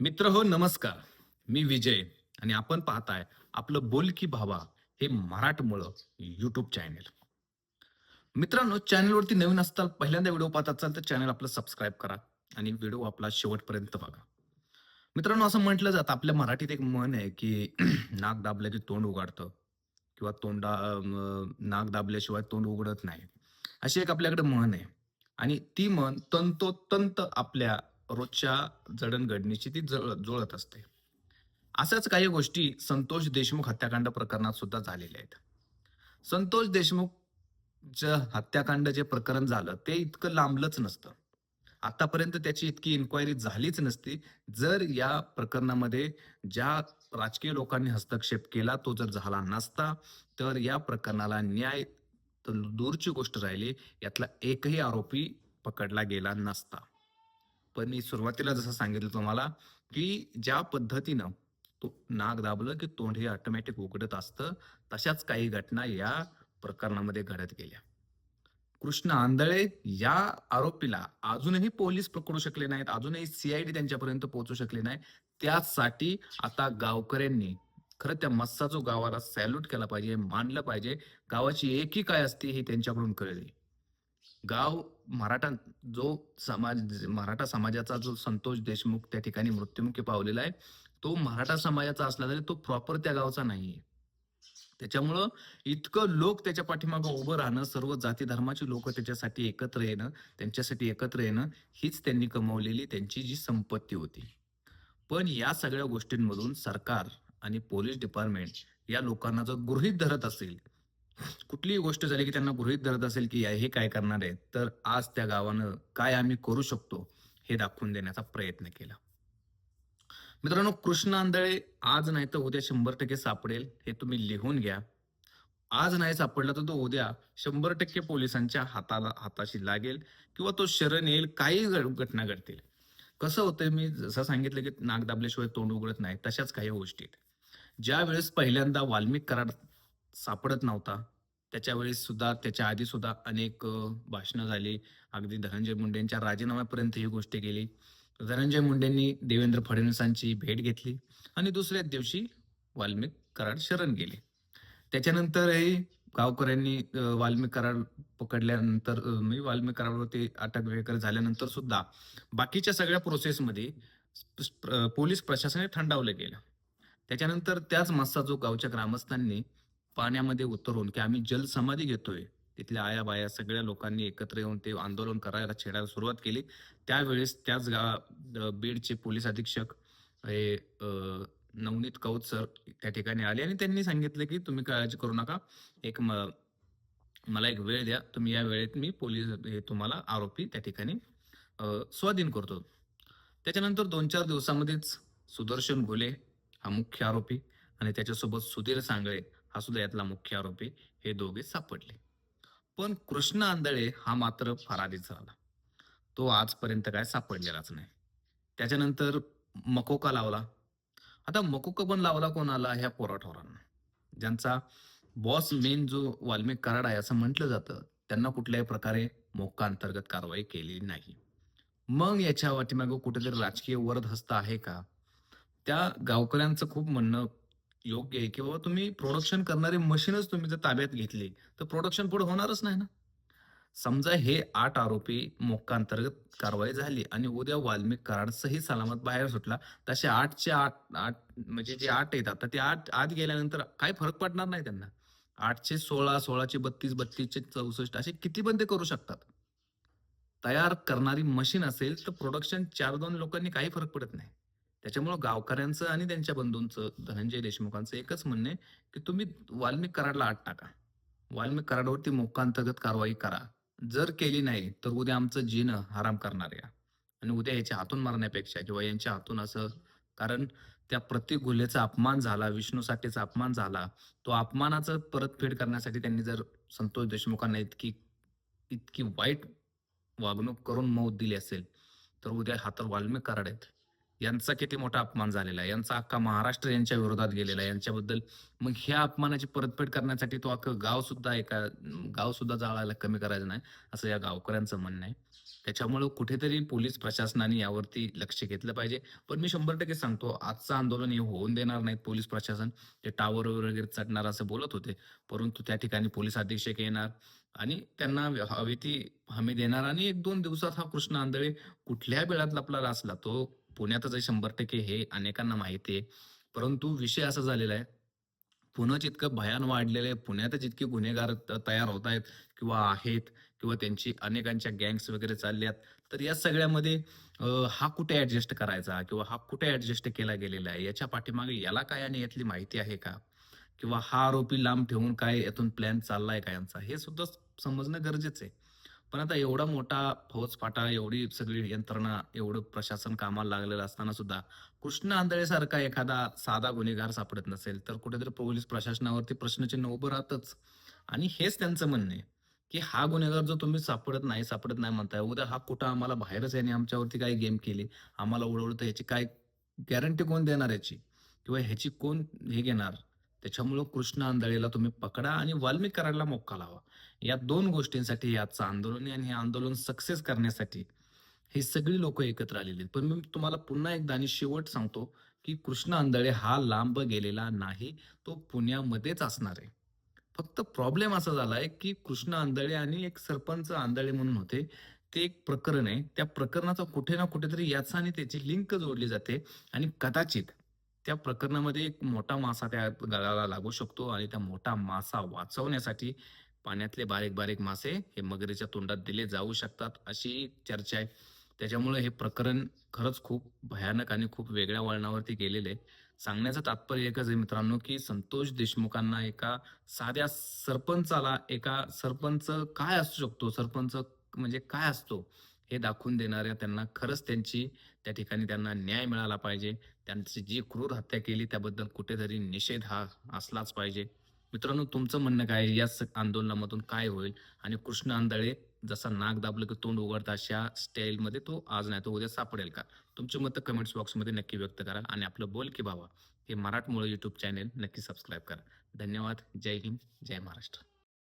मित्र हो नमस्कार. मी विजय आणि आपण पाहताय आपलं बोल की भावा हे मराठमोळं युट्यूब चॅनेल मित्रांनो चॅनलवरती नवीन असताल पहिल्यांदा व्हिडिओ पाहत असाल तर चॅनल आपलं सबस्क्राईब करा आणि व्हिडिओ आपला शेवटपर्यंत बघा. मित्रांनो असं म्हटलं जातं आपल्या मराठीत एक म्हण आहे की नाक दाबलं की तोंड उघडतं किंवा तोंडा नाक दाबल्याशिवाय तोंड उघडत नाही. अशी एक आपल्याकडे म्हण आहे. आणि ती म्हण तंतोतंत आपल्या रोजच्या जडणघडणीची ती जळ- जुळत असते. अशाच काही गोष्टी संतोष देशमुख हत्याकांड प्रकरणात सुद्धा झालेल्या आहेत. संतोष देशमुख ज हत्याकांड जे प्रकरण झालं ते इतकं लांबलंच नसतं. आतापर्यंत त्याची इतकी इन्क्वायरी झालीच नसती. जर या प्रकरणामध्ये ज्या राजकीय लोकांनी हस्तक्षेप केला तो जर झाला नसता तर या प्रकरणाला न्याय तर दूरची गोष्ट राहिली. यातला एकही आरोपी पकडला गेला नसता. पण मी सुरुवातीला जसं सांगितलं तुम्हाला की ज्या पद्धतीनं तो नाक दाबलं की तोंड हे ऑटोमॅटिक उघडत असतं तशाच काही घटना या प्रकरणामध्ये घडत गेल्या. कृष्ण आंधळे या आरोपीला अजूनही पोलीस पकडू शकले नाहीत अजूनही सीआयडी त्यांच्यापर्यंत पोहोचू शकले नाही त्यासाठी आता गावकऱ्यांनी खरं त्या मस्साजो गावाला सॅल्यूट केला पाहिजे मानलं पाहिजे. गावाची एकी काय असते हे त्यांच्याकडून कळली. गाव मराठा जो समाज मराठा समाजाचा जो संतोष देशमुख त्या ठिकाणी मृत्युमुखी पावलेला आहे तो मराठा समाजाचा असला तरी तो प्रॉपर त्या गावचा नाहीये. त्याच्यामुळं इतकं लोक त्याच्या पाठीमागं उभं राहणं सर्व जाती धर्माची लोक त्याच्यासाठी एकत्र येणं त्यांच्यासाठी एकत्र येणं हीच त्यांनी कमवलेली त्यांची जी संपत्ती होती. पण या सगळ्या गोष्टींमधून सरकार आणि पोलीस डिपार्टमेंट या लोकांना जर गृहीत धरत असेल कुठलीही गोष्ट झाली की त्यांना गृहीत धरत असेल की हे काय करणार आहेत तर आज त्या गावानं काय आम्ही करू शकतो हे दाखवून देण्याचा प्रयत्न केला. मित्रांनो कृष्ण आंधळे आज नाही तर उद्या शंभर टक्के सापडेल हे तुम्ही लिहून घ्या. आज नाही सापडला तर तो उद्या शंभर टक्के पोलिसांच्या हाताला हाताशी लागेल किंवा तो शरण येईल काही घटना घडतील. कसं होतंय मी जसं सांगितलं की नाक दाबल्याशिवाय तोंड उघडत नाही तशाच काही गोष्टी आहेत. ज्या वेळेस पहिल्यांदा वाल्मिक करार सापडत नव्हता त्याच्यावेळेस सुद्धा त्याच्या आधी सुद्धा अनेक भाषणं झाली. अगदी धनंजय मुंडेंच्या राजीनाम्यापर्यंत ही गोष्ट गेली. धनंजय मुंडेंनी देवेंद्र फडणवीसांची भेट घेतली आणि दुसऱ्याच दिवशी वाल्मिक कराड शरण गेले. त्याच्यानंतरही गावकऱ्यांनी वाल्मिक कराड पकडल्यानंतर मी वाल्मिक कराडवरती अटक वगैरे झाल्यानंतर सुद्धा बाकीच्या सगळ्या प्रोसेसमध्ये पोलीस प्रशासनाने थंडावलं गेलं. त्याच्यानंतर त्याच मस्साजो गावच्या ग्रामस्थांनी पाण्यामध्ये उतरून की आम्ही जलसमाधी घेतोय तिथल्या आया बाया सगळ्या लोकांनी एकत्र येऊन ते आंदोलन करायला छेडायला सुरुवात केली. त्यावेळेस त्याच गा बीडचे पोलीस अधीक्षक हे नवनीत कौत सर त्या ठिकाणी आले आणि त्यांनी सांगितलं की तुम्ही काळजी करू नका. एक म- मला एक वेळ द्या. तुम्ही या वेळेत मी पोलीस हे तुम्हाला आरोपी त्या ठिकाणी स्वाधीन करतो. त्याच्यानंतर दोन चार दिवसामध्येच सुदर्शन घोले हा मुख्य आरोपी आणि त्याच्यासोबत सुधीर सांगळे हा सुद्धा यातला मुख्य आरोपी हे दोघे सापडले. पण कृष्ण आंधळे हा मात्र फरारीच झाला. तो आजपर्यंत काय सापडलेलाच नाही. त्याच्यानंतर मकोका लावला. आता मकोका पण लावला कोणाला? ह्या पोराठोरांना. ज्यांचा बॉस मेन जो वाल्मिक कराड आहे असं म्हटलं जातं त्यांना कुठल्याही प्रकारे मोक्का अंतर्गत कारवाई केली नाही. मग याच्या पाठीमागं कुठेतरी राजकीय वरदहस्त आहे का? त्या गावकऱ्यांचं खूप म्हणणं योग्य आहे. किंवा तुम्ही प्रोडक्शन करणारी मशीनच तुम्ही जर ताब्यात घेतली तर प्रोडक्शन पुढे होणारच नाही ना? समजा हे आठ आरोपी मोक्कांतर्गत कारवाई झाली आणि उद्या वाल्मिक कराड सही सलामत बाहेर सुटला तसे आठचे आठ आठ म्हणजे जे आठ येतात आता ते आठ आत गेल्यानंतर काही फरक पडणार नाही त्यांना. आठशे सोळा सोळाचे बत्तीस बत्तीसचे चौसष्ट असे किती पण ते करू शकतात. तयार करणारी मशीन असेल तर प्रोडक्शन चार दोन लोकांनी काही फरक पडत नाही. त्याच्यामुळं गावकऱ्यांचं आणि त्यांच्या बंधूंचं धनंजय देशमुखांचं एकच म्हणणं आहे की तुम्ही वाल्मिक कराडला आत टाका. वाल्मिक कराडवरती मोक्कांतर्गत कारवाई करा. जर केली नाही तर उद्या आमचं जीन हराम करणार या. आणि उद्या याच्या हातून मारण्यापेक्षा किंवा यांच्या हातून असं कारण त्या प्रत्येक गुन्ह्याचा अपमान झाला विष्णू साठेचा अपमान झाला तो अपमानाचं परतफेड करण्यासाठी त्यांनी जर संतोष देशमुखांना इतकी इतकी वाईट वागणूक करून मौत दिली असेल तर उद्या हातर वाल्मिक कराड आहेत. यांचा किती मोठा अपमान झालेला आहे. यांचा अख्खा महाराष्ट्र यांच्या विरोधात गेलेला आहे. यांच्याबद्दल मग ह्या अपमानाची परतफेड करण्यासाठी तो अख्खं गाव सुद्धा एका गाव सुद्धा जाळायला कमी करायचं नाही असं या गावकऱ्यांचं म्हणणं आहे. त्याच्यामुळं कुठेतरी पोलीस प्रशासनाने यावरती लक्ष घेतलं पाहिजे. पण मी शंभर टक्के सांगतो आजचं आंदोलन हे होऊन देणार नाहीत पोलीस प्रशासन. ते टावर वगैरे चढणार असं बोलत होते. परंतु त्या ठिकाणी पोलीस अधीक्षक येणार आणि त्यांना हवी ती हमी देणार. आणि एक दोन दिवसात हा कृष्ण आंधळे कुठल्या वेळातला आपला असला तो पुण्यातच आहे शंभर टक्के हे अनेकांना माहिती आहे. परंतु विषय असा झालेला आहे पुण्याच जितकं भयान वाढलेलं आहे पुण्यातच इतके गुन्हेगार तयार होत आहेत किंवा आहेत किंवा त्यांची अनेकांच्या गँग्स वगैरे चालल्यात तर या सगळ्यामध्ये हा कुठे ऍडजस्ट करायचा किंवा हा कुठे ऍडजस्ट केला गेलेला आहे? याच्या पाठीमागे याला काय आणि यातली माहिती आहे का? किंवा हा आरोपी लांब ठेवून काय यातून प्लॅन चाललाय का यांचा? हे सुद्धा समजणं गरजेचं आहे. पण आता एवढा मोठा फौजफाटा एवढी सगळी यंत्रणा एवढं प्रशासन कामाला लागलेलं असताना सुद्धा कृष्ण आंधळेसारखा एखादा साधा गुन्हेगार सापडत नसेल तर कुठेतरी पोलीस प्रशासनावरती प्रश्नचिन्ह उभं राहतच. आणि हेच त्यांचं म्हणणं आहे की हा गुन्हेगार जो तुम्ही सापडत नाही सापडत नाही म्हणताय उद्या हा कुठं आम्हाला बाहेरच याने आमच्यावरती काय गेम केली आम्हाला उडवलं ह्याची काय गॅरंटी कोण देणार याची? किंवा ह्याची कोण हे घेणार? त्याच्यामुळं कृष्ण आंधळेला तुम्ही पकडा आणि वाल्मिकराला मोक्का लावा. या दोन गोष्टींसाठी याचं आंदोलन आणि हे आंदोलन सक्सेस करण्यासाठी हे सगळी लोक एकत्र आलेली आहेत. पण मी तुम्हाला पुन्हा एकदा आणि शेवट सांगतो की कृष्ण आंधळे हा लांब गेलेला नाही तो पुण्यामध्येच असणार आहे. फक्त प्रॉब्लेम असा झालाय की कृष्ण आंधळे आणि एक सरपंच आंधळे म्हणून होते ते एक प्रकरण आहे. त्या प्रकरणाचा कुठे ना कुठेतरी याचा आणि त्याची लिंक जोडली जाते आणि कदाचित त्या प्रकरणामध्ये एक मोठा मासा त्या गळाला लागू शकतो आणि त्या मोठा मासा वाचवण्यासाठी पाण्यातले बारीक बारीक मासे हे मगरीच्या तोंडात दिले जाऊ शकतात अशी चर्चा आहे. त्याच्यामुळे हे प्रकरण खरंच खूप भयानक आणि खूप वेगळ्या वळणावरती गेलेले आहे. सांगण्याचं तात्पर्य एकच आहे मित्रांनो की संतोष देशमुखांना एका साध्या सरपंचाला एका सरपंच काय असू शकतो? सरपंच म्हणजे काय असतो? हे दाखवून देणाऱ्या त्यांना खरंच त्यांची त्या ठिकाणी त्यांना न्याय मिळाला पाहिजे. त्यांची जी क्रूर हत्या केली त्याबद्दल कुठेतरी निषेध हा असलाच पाहिजे. मित्रांनो तुमचं म्हणणं काय? या स- आंदोलनामधून काय होईल? आणि कृष्ण आंधळे जसा नाक दाबलं की तोंड उघडतं अशा स्टाईलमध्ये तो आज नाही तो उद्या सापडेल का? तुमची मतं कमेंट्स बॉक्समध्ये नक्की व्यक्त करा आणि आपलं बोल की भावा हे मराठमोळं यूट्यूब चॅनेल नक्की सबस्क्राईब करा. धन्यवाद. जय हिंद. जय महाराष्ट्र.